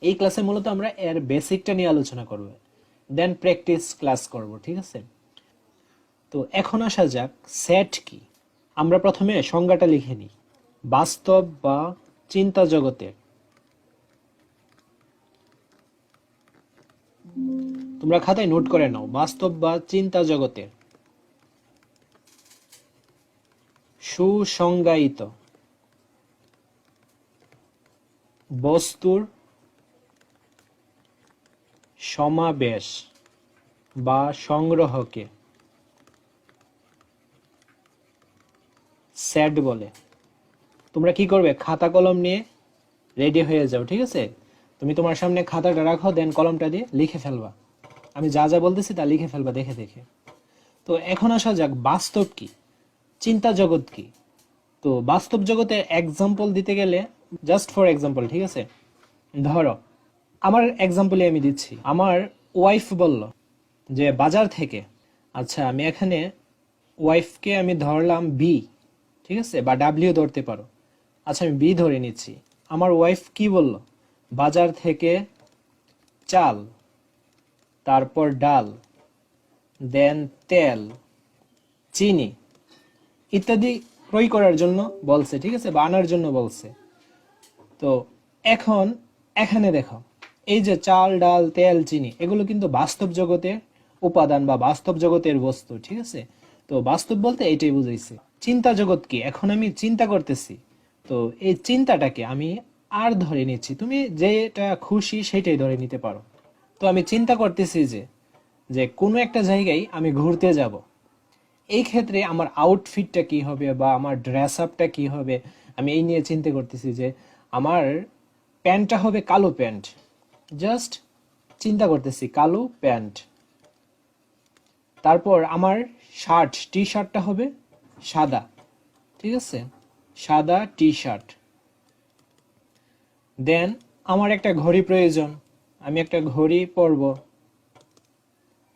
এই ক্লাসে মূলত আমরা এর বেসিকটা নিয়ে আলোচনা করব। দেন প্র্যাকটিস ক্লাস করব, ঠিক আছে? তো এখন আসা যাক সেট কি? আমরা প্রথমে সংজ্ঞাটা লিখে নিই। বাস্তব বা চিন্তা জগতের। তোমরা খাতায় নোট করে নাও, বাস্তব বা চিন্তা জগতের। সুসংজ্ঞায়িত। বস্তুর সমাবেশ বা সংগ্রহকে স্যাড বলে। তোমরা কি করবে? খাতা কলম নিয়ে রেডি হয়ে যাও, ঠিক আছে? তুমি তোমার সামনে খাতাটা রাখো, দেন কলমটা দিয়ে লিখে ফেলবা। আমি যা যা বলতেছি তা লিখে ফেলবা দেখে দেখে। তো এখন আসা যাক, বাস্তব কি? চিন্তা জগৎ কি? তো বাস্তব জগতে এক্সাম্পল দিতে গেলে জাস্ট ফর এক্সাম্পল ঠিক আছে? ধরো আমার এক্সাম্পলে আমি দিচ্ছি। আমার ওয়াইফ বলল যে, বাজার থেকে আচ্ছা আমি এখানে ওয়াইফকে আমি ধরলাম বি ঠিক আছে? বা ডাব্লিউ ধরতে পারো। আচ্ছা আমি বি ধরে নিচ্ছি। আমার ওয়াইফ কি বলল? বাজার থেকে চাল, তারপর ডাল, দেন তেল, চিনি ইত্যাদি ক্রয় করার জন্য বলছে, ঠিক আছে? বা আনার জন্য বলছে। তো এখন, এখানে দেখো এই যে চাল, ডাল, তেল, চিনি, এগুলো কিন্তু বাস্তব জগতের উপাদান বা বাস্তব জগতের বস্তু, ঠিক আছে? তো বাস্তব বলতে এটাই বুঝাইছে। চিন্তা জগৎ কি? এখন আমি চিন্তা করতেছি। তো এই চিন্তাটাকে আমি আর ধরে নিচ্ছি। তুমি যেটা খুশি সেটাই ধরে নিতে পারো। তো আমি চিন্তা করতেছি যে যে কোনো একটা জায়গায় আমি ঘুরতে যাব। এই ক্ষেত্রে আমার আউটফিটটা কি হবে বা আমার ড্রেস আপটা কি হবে? আমি এই নিয়ে চিন্তা করতেছি যে, আমার প্যান্টটা হবে কালো প্যান্ট। জাস্ট চিন্তা করতেছি, কালো প্যান্ট। তারপর আমার শার্ট টি শার্টটা হবে সাদা, ঠিক আছে? সাদা টি শার্ট দেন আমার একটা ঘড়ি প্রয়োজন, আমি একটা ঘড়ি পরব।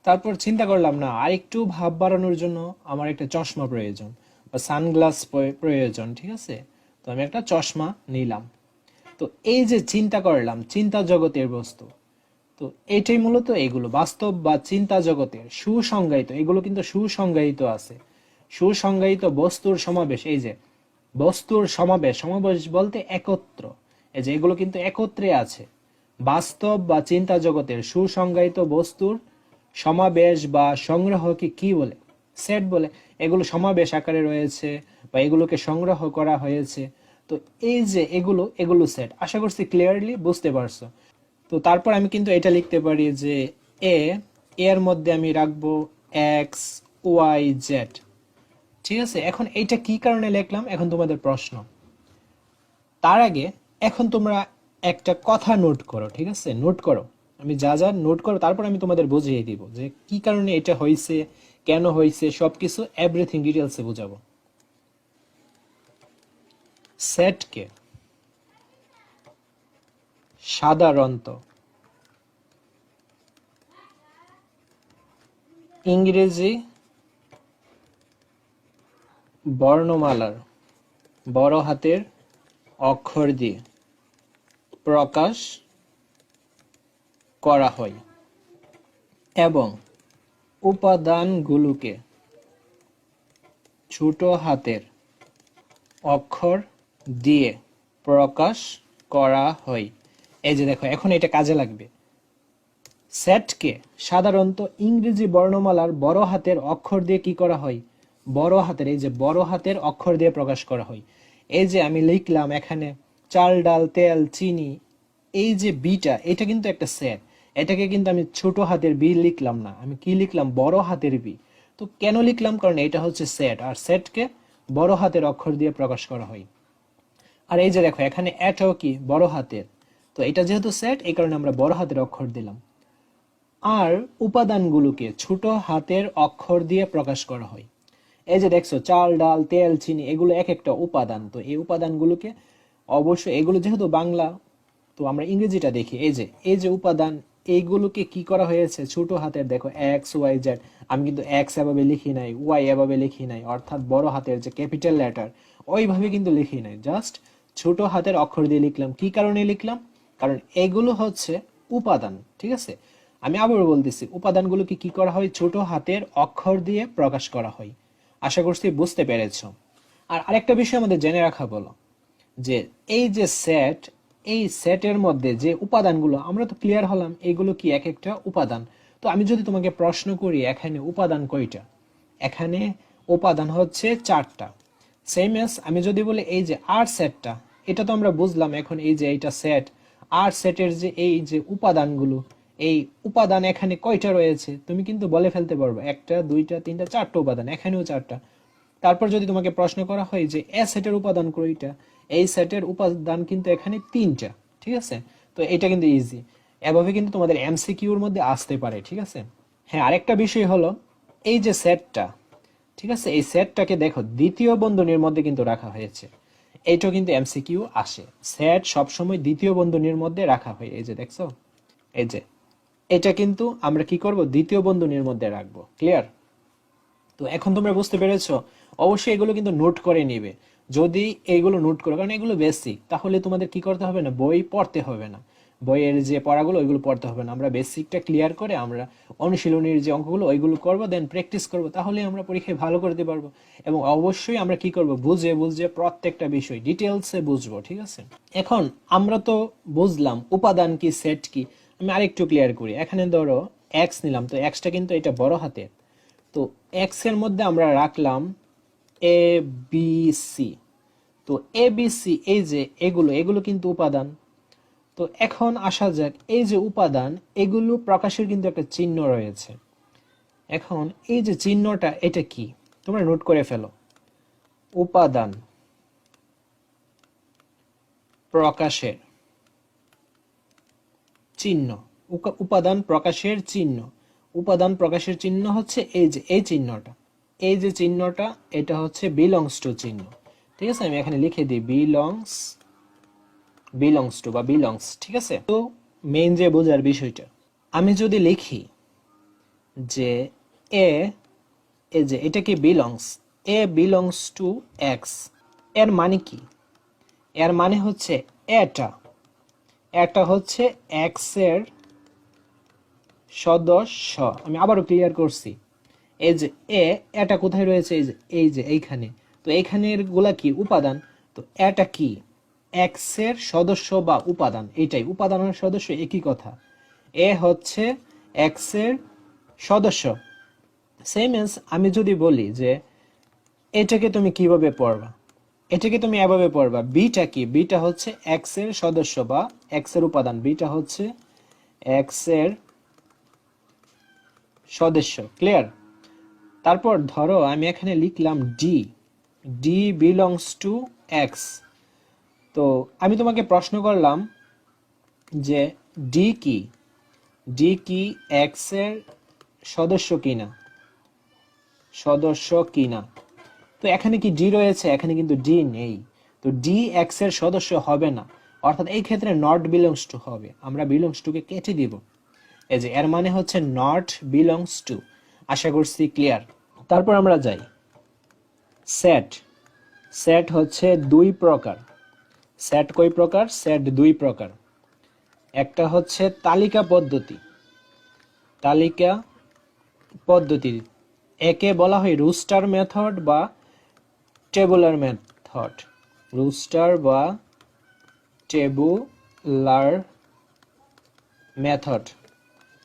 তারপর চিন্তা করলাম, না, আরেকটু ভাব বাড়ানোর জন্য আমার একটা চশমা প্রয়োজন, বা সানগ্লাস প্রয়োজন, ঠিক আছে? তো আমি একটা চশমা নিলাম। তো এই যে চিন্তা করলাম, চিন্তা জগতের বস্তু, তো এটাই মূলত এগুলো। বাস্তব বা চিন্তা জগতের সুসংজ্ঞায়িত, এগুলো কিন্তু সুসংজ্ঞায়িত আছে। সুসংজ্ঞায়িত বস্তুর সমাবেশ, এই যে বস্তুর সমাবেশ সমাবেশ বলতে একত্র, এই যে এগুলো কিন্তু একত্রে আছে। বাস্তব বা চিন্তা জগতের সুসংজ্ঞায়িত বস্তুর সমাবেশ বা সংগ্রহকে কি বলে? সেট বলে। এগুলো সমাবেশ আকারে রয়েছে বা এগুলোকে সংগ্রহ করা হয়েছে। তো এই যে এগুলো এগুলো সেট আশা করছি ক্লিয়ারলি বুঝতে পারছ। তো তারপর আমি কিন্তু এটা লিখতে পারি যে এ এর মধ্যে আমি রাখব এক্স ওয়াই জেড ঠিক আছে? এখন এইটা কি কারণে লিখলাম? এখন তোমাদের প্রশ্ন। তার আগে এখন তোমরা একটা কথা নোট করো, ঠিক আছে? নোট করো। আমি যা যা নোট করো, তারপর আমি তোমাদের বুঝিয়ে দিব যে কি কারণে এটা হয়েছে কেন হয়েছে সবকিছু এভরিথিং ডিটেলসে বুঝাবো। সেটকে সাধারণত ইংরেজি বর্ণমালার বড় হাতের অক্ষর দিয়ে প্রকাশ করা হয় এবং উপাদানগুলোকে ছোট হাতের অক্ষর দিয়ে প্রকাশ করা হয়। এই যে দেখো, এখন এটা কাজে লাগবে। সেটকে সাধারণত ইংরেজি বর্ণমালার বড় হাতের অক্ষর দিয়ে কি করা হয়? বড় হাতের, এই যে বড় হাতের অক্ষর দিয়ে প্রকাশ করা হয়। এই যে আমি লিখলাম এখানে, চাল, ডাল, তেল, চিনি, এই যে বিটা, এটা কিন্তু একটা সেট। এটাকে কিন্তু আমি ছোট হাতের বি লিখলাম না। আমি কি লিখলাম? বড় হাতের বি। তো কেন লিখলাম? কারণ এটা হচ্ছে সেট। আর সেটকে বড় হাতের অক্ষর দিয়ে প্রকাশ করা হয়। আর এই যে দেখো, এখানে এটাও কি? বড় হাতের। তো এটা যেহেতু সেট এই কারণে আমরা বড় হাতের অক্ষর দিলাম। আর উপাদানগুলোকে ছোট হাতের অক্ষর দিয়ে প্রকাশ করা হয়। এই যে দেখছ, চাল, ডাল, তেল, চিনি, এগুলো এক একটা উপাদান। তো এই উপাদানগুলোকে অবশ্যই এগুলো যেহেতু বাংলা, তো আমরা ইংরেজিটা দেখি। এই যে এই যে উপাদান, এইগুলোকে কি করা হয়েছে? ছোট হাতের, দেখো এক্স ওয়াই জেড আমি কিন্তু এক্স এভাবে লিখি নাই ওয়াই এভাবে লিখি নাই, অর্থাৎ বড় হাতের যে ক্যাপিটাল লেটার ওইভাবে কিন্তু লিখি নাই। জাস্ট ছোট হাতের অক্ষর দিয়ে লিখলাম। কি কারণে লিখলাম? কারণ এগুলো হচ্ছে উপাদান, ঠিক আছে? আমি আবারও বলতেছি, উপাদানগুলোকে কি করা হয়? ছোট হাতের অক্ষর দিয়ে প্রকাশ করা হয়। আশা করছি বুঝতে পেরেছ। আর আরেকটা বিষয় আমাদের জেনে রাখা বলো, যে এই যে সেট এই সেটের মধ্যে যে উপাদানগুলো, আমরা তো ক্লিয়ার হলাম এইগুলো কি এক একটা উপাদান। তো আমি যদি তোমাকে প্রশ্ন করি, এখানে উপাদান কয়টা? এখানে উপাদান হচ্ছে চারটা। সেম এস আমি যদি বলি এই যে আর সেটটা এটা তো আমরা বুঝলাম এখন এই যে এইটা সেট আর সেটের যে এই যে উপাদানগুলো, এই উপাদান এখানে কয়টা রয়েছে? তুমি কিন্তু বলে ফেলতে পারবে, একটা, দুইটা, তিনটা, চারটা উপাদান, এখানেও চারটা। তারপর যদি তোমাকে প্রশ্ন করা হয় যে এ সেটের উপাদান কয়টা? এই সেটের উপাদান কিন্তু এখানে তিনটা, ঠিক আছে? তো এটা কিন্তু ইজি এভাবে কিন্তু তোমাদের এমসিকিউর মধ্যে আসতে পারে, ঠিক আছে? হ্যাঁ আরেকটা বিষয় হলো, এই যে সেটটা ঠিক আছে? এই সেটটাকে দেখো, দ্বিতীয় বন্ধনীর মধ্যে কিন্তু রাখা হয়েছে। এইটাও কিন্তু এমসিকিউ আসে। সেট সবসময় দ্বিতীয় বন্ধনীর মধ্যে রাখা হয়। এই যে দেখছ? এই যে। এটা কিন্তু আমরা কি করব? দ্বিতীয় বন্ধনীর মধ্যে রাখব। ক্লিয়ার তো এখন তোমরা বুঝতে পেরেছ? অবশ্যই এগুলো কিন্তু নোট করে নিবে। যদি এইগুলো নোট করো, কারণ এগুলো বেসিক তাহলে তোমাদের কি করতে হবে না? বই পড়তে হবে না। বইয়ের যে পড়াগুলো, ওইগুলো পড়তে হবে না। আমরা বেসিকটা ক্লিয়ার করে আমরা অনুশীলনীর যে অঙ্কগুলো, ওইগুলো করব দেন প্র্যাকটিস করব, তাহলে আমরা পরীক্ষায় ভালো করতে পারব। এবং অবশ্যই আমরা কি করব? বুঝে বুঝে প্রত্যেকটা বিষয় ডিটেলসে বুঝব, ঠিক আছে? এখন আমরা তো বুঝলাম উপাদান কি সেট কি। আমি আরেকটু ক্লিয়ার করি। এখানে ধরো এক্স নিলাম, তো এক্সটা কিন্তু এটা বড় হাতের। তো এক্সের মধ্যে আমরা রাখলাম এ বি সি তো এ বি সি এই যে এগুলো এগুলো কিন্তু উপাদান। তো এখন আসা যাক, এই যে উপাদান, এগুলো প্রকাশের কিন্তু একটা চিহ্ন রয়েছে। এখন এই যে চিহ্নটা, এটা কি? তোমরা নোট করে ফেলো। উপাদান প্রকাশের চিহ্ন। উপাদান প্রকাশের চিহ্ন। উপাদান প্রকাশের চিহ্ন হচ্ছে এই যে, এই চিহ্নটা। এই যে চিহ্নটা, এটা হচ্ছে বিলংস টু চিহ্ন। ঠিক আছে? আমি এখানে লিখে দিই বিলংস বিলংস টু বা বিলংস ঠিক আছে? তো মেইন যে বোঝার বিষয়টা, আমি যদি লিখি যে এ এ যে এটা কি বিলংস এ বিলংস টু এক্সের মানে কি? এর মানে হচ্ছে এটা। এটা হচ্ছে এক্সের সদস্য। আমি আবারও ক্লিয়ার করছি। এই যে এ এটা কোথায় রয়েছে? এই যে এই যে এইখানে। তো এইখানেরগুলা কি? উপাদান। তো এটা কি? এক্সের সদস্য বা উপাদান এটাই উপাদানের সদস্য একই কথা। এ হচ্ছে এক্সের সদস্য। সেম এস আমি যদি বলি যে এটাকে তুমি কীভাবে পড়বা? এটাকে তুমি এভাবে পড়বা বিটা কি? বিটা হচ্ছে এক্সের সদস্য বা এক্সের উপাদান বিটা হচ্ছে এক্সের সদস্য। ক্লিয়ার তারপর ধরো আমি এখানে লিখলাম D D belongs to X তো আমি তোমাকে প্রশ্ন করলাম যে ডি কি? ডি কি এক্সের সদস্য কিনা? সদস্য কিনা? তো এখানে কি ডি রয়েছে? এখানে কিন্তু ডি নেই। তো ডি এক্সের সদস্য হবে না। অর্থাৎ এই ক্ষেত্রে নট বিলংস টু হবে। আমরা বিলংস টুকে কেটে দিব। এই যে এর মানে হচ্ছে নট বিলংস টু আশা করছি ক্লিয়ার তারপর আমরা যাই। সেট সেট হচ্ছে দুই প্রকার। সেট কয় প্রকার? সেট দুই প্রকার। একটা হচ্ছে তালিকা পদ্ধতি। তালিকা পদ্ধতি। একে বলা হয় রুস্টার মেথড বা টেবুলার মেথড রুস্টার বা টেবুলার মেথড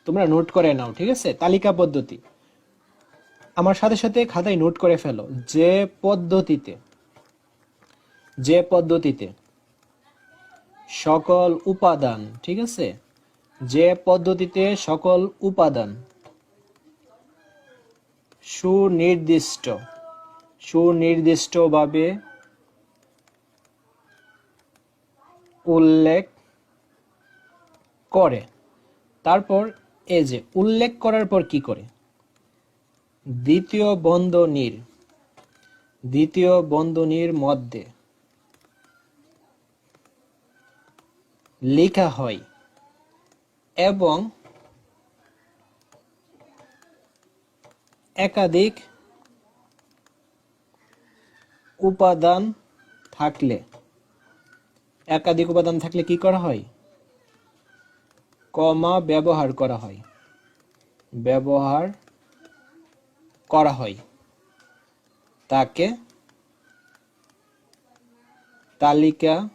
তোমরা নোট করে নাও, ঠিক আছে? তালিকা পদ্ধতি। আমার সাথে সাথে খাতায় নোট করে ফেলো। যে পদ্ধতিতে যে পদ্ধতিতে সকল উপাদান, ঠিক আছে? যে পদ্ধতিতে সকল উপাদান সুনির্দিষ্ট, সুনির্দিষ্টভাবে উল্লেখ করে। তারপর এই যে উল্লেখ করার পর কি করে? দ্বিতীয় বন্ধনীর দ্বিতীয় বন্ধনীর মধ্যে লেখা হয় এবং একাধিক উপাদান থাকলে, একাধিক উপাদান থাকলে কি করা হয়? কমা ব্যবহার করা হয়। ব্যবহার করা হয়। তাকে তালিকা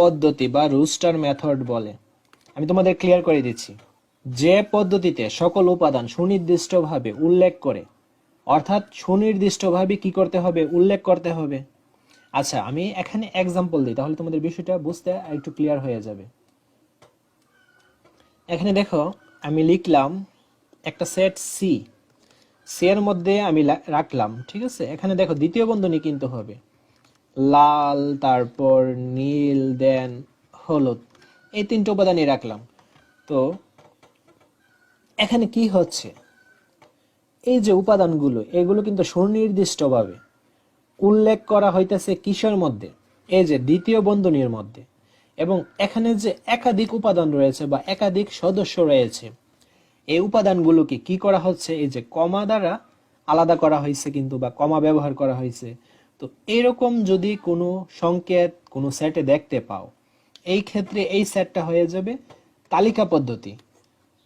পদ্ধতি বা রুস্টার মেথড বলে। আমি তোমাদের ক্লিয়ার করে দিচ্ছি। যে পদ্ধতিতে সকল উপাদান সুনির্দিষ্টভাবে উল্লেখ করে, অর্থাৎ সুনির্দিষ্টভাবে কি করতে হবে, উল্লেখ করতে হবে। আচ্ছা আমি এখানে এক্সাম্পল দিই, তাহলে তোমাদের বিষয়টা বুঝতে একটু ক্লিয়ার হয়ে যাবে। এখানে দেখো, আমি লিখলাম একটা সেট সি সি এর মধ্যে আমি রাখলাম, ঠিক আছে? এখানে দেখো, দ্বিতীয় বন্ধনী কিন্তু হবে। লাল, তারপর নীল, দেন হলুদ। এই তিনটে উপাদানই রাখলাম। তো এখানে কি হচ্ছে? এই যে উপাদানগুলো, এগুলো কিন্তু সুনির্দিষ্টভাবে উল্লেখ করা হইতেছে কিসের মধ্যে? এই যে দ্বিতীয় বন্ধনীর মধ্যে। এবং এখানে যে একাধিক উপাদান রয়েছে বা একাধিক সদস্য রয়েছে, এই উপাদানগুলোকে কি করা হচ্ছে? এই যে কমা দ্বারা আলাদা করা হয়েছে কিন্তু, বা কমা ব্যবহার করা হয়েছে তো এরকম যদি কোনো সংকেত, কোনো সেটে দেখতে পাও, এই ক্ষেত্রে এই সেটটা হয়ে যাবে তালিকা পদ্ধতি।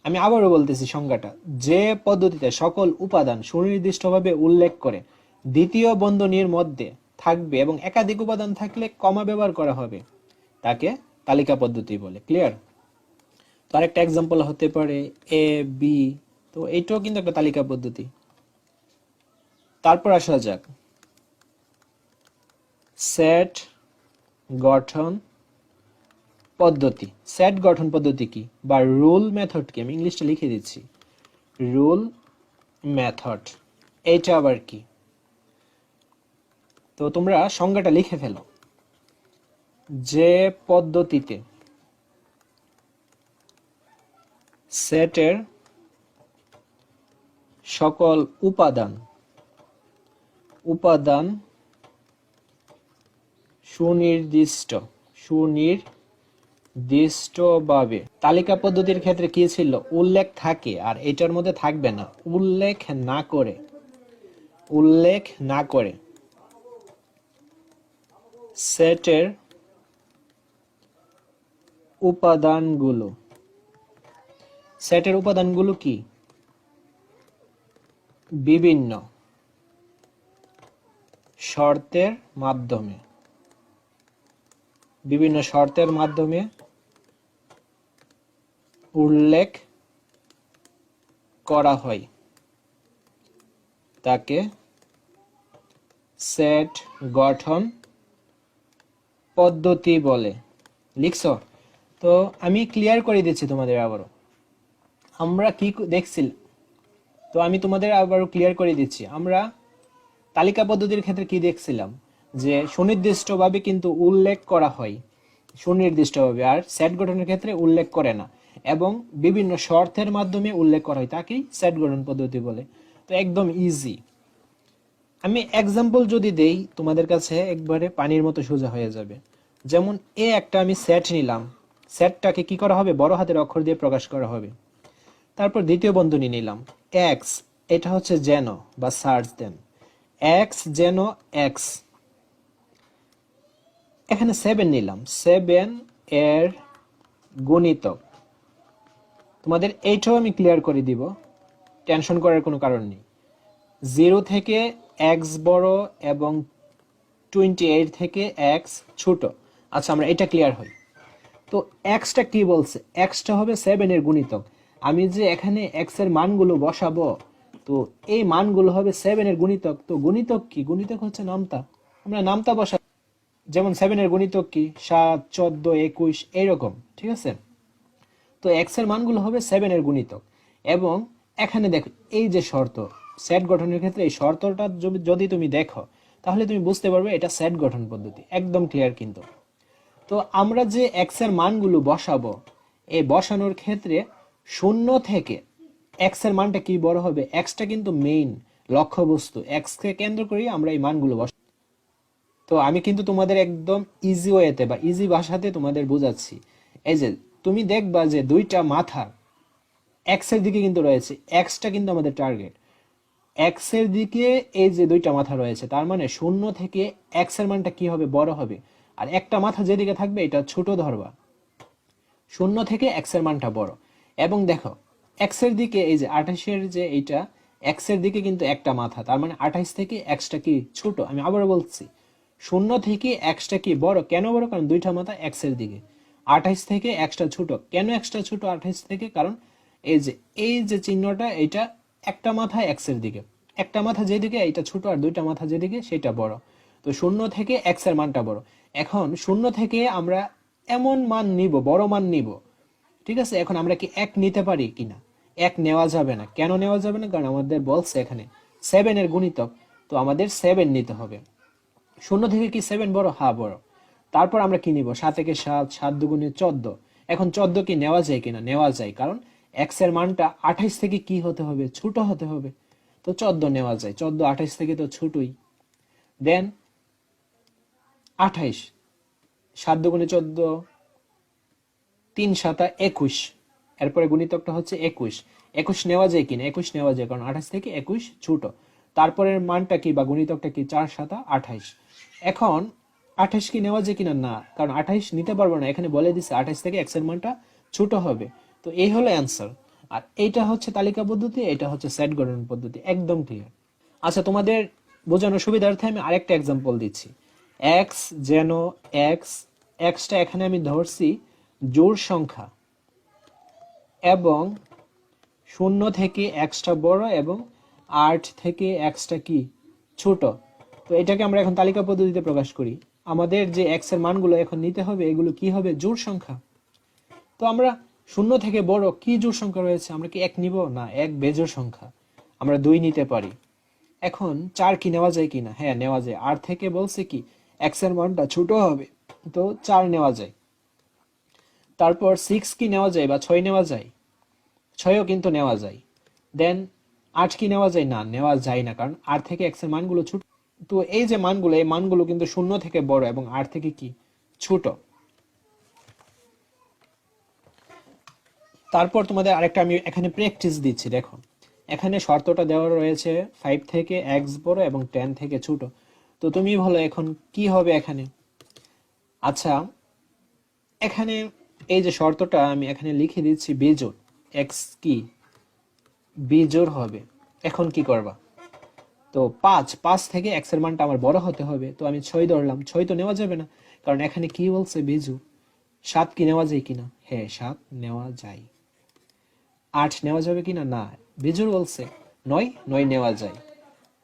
আমি আবারও বলতেছি সংজ্ঞাটা। যে পদ্ধতিতে সকল উপাদান সুনির্দিষ্টভাবে উল্লেখ করে দ্বিতীয় বন্ধনীর মধ্যে থাকবে এবং একাধিক উপাদান থাকলে কমা ব্যবহার করা হবে, তাকে তালিকা পদ্ধতি বলে। ক্লিয়ার তো আরেকটা এক্সাম্পল হতে পারে এ বি তো এইটাও কিন্তু একটা তালিকা পদ্ধতি। তারপর আসা যাক। সেট গঠন পদ্ধতি। সেট গঠন পদ্ধতি কি? বা রুল মেথড কি? আমি ইংলিশটা লিখে দিচ্ছি। Rule method. এইটা আবার কি? তো তোমরা সংজ্ঞাটা লিখে ফেলো। যে পদ্ধতিতে সেটের সকল উপাদান উপাদান সুনির্দিষ্ট, সুনির্দিষ্টভাবে। তালিকা পদ্ধতির ক্ষেত্রে কি ছিল? উল্লেখ থাকে, আর এটার মধ্যে থাকবে না। উল্লেখ না করে। উল্লেখ না করে। সেটের উপাদানগুলো। সেটের উপাদানগুলো কি? বিভিন্ন শর্তের মাধ্যমে। বিভিন্ন শর্তের মাধ্যমে উল্লেখ করা হয়। তাকে সেট গঠন পদ্ধতি বলে। লিখছো? তো আমি ক্লিয়ার করে দিচ্ছি তোমাদের আবারও। আমরা কি দেখছিল? তো আমি তোমাদের আবারও ক্লিয়ার করে দিচ্ছি। আমরা তালিকা পদ্ধতির ক্ষেত্রে কি দেখছিলাম? যে সুনির্দিষ্টভাবে কিন্তু উল্লেখ করা হয়। সুনির্দিষ্টভাবে আর সেট গঠনের ক্ষেত্রে উল্লেখ করে না। এবং বিভিন্ন শর্তের মাধ্যমে উল্লেখ করা হয়, তাকেই সেট গঠন পদ্ধতি বলে। তো একদম ইজি আমি এক্সাম্পল যদি দেই, তোমাদের কাছে একবারে পানির মতো সোজা হয়ে যাবে। যেমন এ একটা আমি সেট নিলাম। সেটটাকে কি করা হবে? বড় হাতের অক্ষর দিয়ে প্রকাশ করা হবে। তারপর দ্বিতীয় বন্ধনী নিলাম। এক্স এটা হচ্ছে যেন বা সার্চ দেন এক্স যেন এক্স এখানে সেভেন নিলাম। সেভেন এর গণিতক তোমাদের এইটাও আমি ক্লিয়ার করে দিব। টেনশন করার কোনো কারণ নেই। জিরো থেকে এক্স বড় এবং টোয়েন্টি এইট থেকে এক্স ছোট। আচ্ছা আমরা এটা ক্লিয়ার হই। তো এক্সটা কি বলছে? এক্সটা হবে সেভেনের গুণিতক। আমি যে এখানে এক্সের মানগুলো বসাবো, তো এই মানগুলো হবে সেভেনের গুণিতক। তো গুণিতক কি? গুণিতক হচ্ছে নামতা। আমরা নামতা বসা যেমন সেভেনের গুণিতক কি? সাত, চোদ্দ, একুশ, এইরকম, ঠিক আছে? তো এক্সের মানগুলো হবে সেভেনের গুণিতক এবং এখানে দেখো, এই যে শর্ত সেট গঠনের ক্ষেত্রে এই শর্তটা যদি- তুমি দেখো, তাহলে তুমি বুঝতে পারবে এটা সেট গঠন পদ্ধতি, একদম ক্লিয়ার কিন্তু। তো আমরা যে এক্সের মানগুলো বসাবো, এই বসানোর ক্ষেত্রে শূন্য থেকে এক্সের মানটা কি বড় হবে? এক্সটা কিন্তু মেইন লক্ষ্যবস্তু। এক্স কে কেন্দ্র করেই আমরা এই মানগুলো বস তো আমি কিন্তু তোমাদের একদম ইজি ওয়েতে বা ইজি ভাষাতে তোমাদের বোঝাচ্ছি। এই যে, তুমি দেখবা যে দুইটা মাথা এক্সের দিকে কিন্তু রয়েছে এক্সটা কিন্তু আমাদের টার্গেট এক্সের দিকে এই যে দুইটা মাথা রয়েছে, তার মানে শূন্য থেকে এক্সের মানটা কি হবে? বড় হবে। আর একটা মাথা যেদিকে থাকবে, এটা ছোট ধরবা। শূন্য থেকে এক্সের মানটা বড়। এবং দেখো এক্সের দিকে এই যে আঠাশের যে এইটা এক্সের দিকে কিন্তু একটা মাথা, তার মানে আঠাইশ থেকে এক্সটা কি ছোট? আমি আবারও বলছি শূন্য থেকে এক্সটা কি বড়? কেন বড়? কারণ দুইটা মাথা এক্সের দিকে। আঠাইশ থেকে এক্সটা ছোট। কেন এক্সটা ছোট আঠাইশ থেকে? কারণ এই যে এই যে চিহ্নটা এটা একটা মাথা এক্সের দিকে। একটা মাথা যেদিকে এটা ছোট আর দুইটা মাথা যেদিকে, সেটা বড়। তো শূন্য থেকে এক্সের মানটা বড়। এখন শূন্য থেকে আমরা এমন মান নিব, বড় মান নিব। ঠিক আছে? এখন আমরা কি এক নিতে পারি কিনা? এক নেওয়া যাবে না। কেন নেওয়া যাবে না? কারণ আমাদের বলছে এখানে সেভেন এর গুণিতক। তো আমাদের সেভেন নিতে হবে। শূন্য থেকে কি সেভেন বড়? হা বড়। তারপর আমরা কি নিব? সাত থেকে সাত সাত দুগুণে চোদ্দ। এখন চোদ্দ কি নেওয়া যায় কিনা? নেওয়া যায়, কারণ এক্সের মানটা আঠাইশ থেকে কি হতে হবে? ছোট হতে হবে। তো চোদ্দ নেওয়া যায়। চোদ্দ আঠাইশ থেকে তো ছোটই। দেন আঠাইশ। সাত দুগুণে চোদ্দ, তিন সাতা একুশ। এরপরে গুণিতকটা হচ্ছে একুশ। একুশ নেওয়া যায় কিনা? একুশ নেওয়া যায়, কারণ আঠাশ থেকে একুশ ছোট। তারপরের মানটা কি বা গুণিতকটা কি? চার সাতা আঠাইশ। এখন আঠাইশ কি নেওয়া যায় কিনা? না, কারণ আঠাইশ নিতে পারব না। এখানে বলে দিছে আঠাইশ থেকে এক্সের মানটা ছোট হবে। তো এই হলো অ্যান্সার। আর এইটা হচ্ছে তালিকা পদ্ধতি, এটা হচ্ছে সেট গঠন পদ্ধতি। একদম ক্লিয়ার আচ্ছা তোমাদের বোঝানোর সুবিধার্থে আমি আরেকটা এক্সাম্পল দিচ্ছি। এক্স যেন এক্স এক্সটা এখানে আমি ধরছি জোড় সংখ্যা এবং শূন্য থেকে এক্সটা বড় এবং আট থেকে এক্সটা কি? ছোট। তো এটাকে আমরা এখন তালিকা পদ্ধতিতে প্রকাশ করি। আমাদের যে এক্সের মানগুলো এখন নিতে হবে, এগুলো কি হবে? জোড় সংখ্যা। তো আমরা শূন্য থেকে বড় কি জোড় সংখ্যা রয়েছে? আমরা কি এক নিব? না, এক বেজোড় সংখ্যা। আমরা দুই নিতে পারি। এখন চার কি নেওয়া যায় কি না হ্যাঁ নেওয়া যায়। আর থেকে বলছে কি এক্সের মানটা ছোট হবে, তো চার নেওয়া যায়। তারপর সিক্স কি নেওয়া যায় বা ছয় নেওয়া যায়? ছয়ও কিন্তু নেওয়া যায়। দেন আট কি নেওয়া যায়? না, নেওয়া যায় না, কারণ আট থেকে এক্সের মানগুলো ছোট তো এই যে মানগুলো, এই মানগুলো কিন্তু শূন্য থেকে বড় এবং আট থেকে কি? ছোট। তারপর তোমাদের আরেকটা আমি এখানে প্র্যাকটিস দিচ্ছি, দেখো। এখানে শর্তটা দেওয়া রয়েছে ফাইভ থেকে এক্স বড় এবং টেন থেকে ছোট। তো তুমি বলো এখন কি হবে এখানে? আচ্ছা এখানে এই যে শর্তটা আমি এখানে লিখে দিচ্ছি, বেজোড়। এক্স কি? বিজোড় হবে। এখন কি করবা? তো পাঁচ পাঁচ থেকে এক্সের মানটা আমার বড় হতে হবে, তো আমি ছয় ধরলাম, ছয় তো নেওয়া যাবে না, কারণ এখানে কি বলছে বিজু? সাত কি নেওয়া যায় কিনা? হ্যাঁ সাত নেওয়া যায়। আট নেওয়া যাবে কিনা? না। বিজুর বলছে নয় নয় নেওয়া যায়।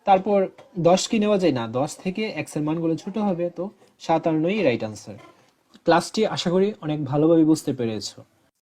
তারপর দশ কি নেওয়া যায়? না, দশ থেকে এক্সের মানগুলো ছোট হবে, তো সাত আর নয় রাইট আনসার ক্লাসটি আশা করি অনেক ভালোভাবে বুঝতে পেরেছ।